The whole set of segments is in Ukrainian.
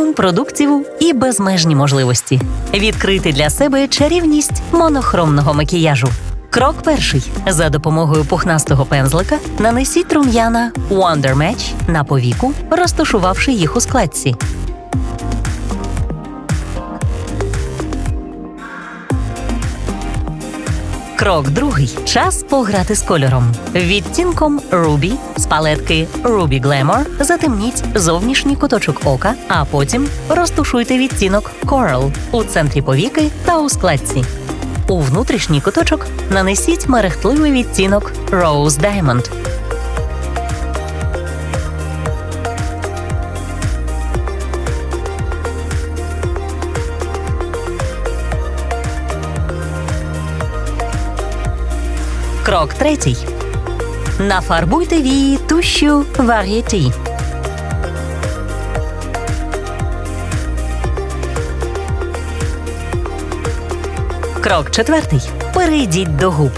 максимум продуктів і безмежні можливості. Відкрити для себе чарівність монохромного макіяжу. Крок перший. За допомогою пухнастого пензлика нанесіть рум'яна Wonder Match на повіку, розташувавши їх у складці. Крок другий. Час пограти з кольором. Відтінком Ruby з палетки Ruby Glamour затемніть зовнішній куточок ока, а потім розтушуйте відтінок Coral у центрі повіки та у складці. У внутрішній куточок нанесіть мерехтливий відтінок Rose Diamond. Крок третій. Нафарбуйте вії тущу вар'єті. Крок четвертий. Перейдіть до губ.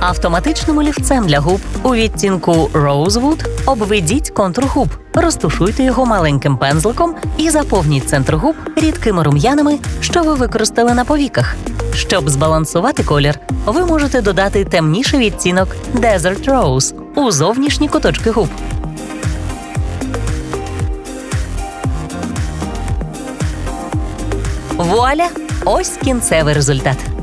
Автоматичним олівцем для губ у відтінку Rosewood обведіть контур губ, розтушуйте його маленьким пензликом і заповніть центр губ рідкими рум'янами, що ви використали на повіках. Щоб збалансувати колір, ви можете додати темніший відтінок Desert Rose у зовнішні куточки губ. Вуаля! Ось кінцевий результат.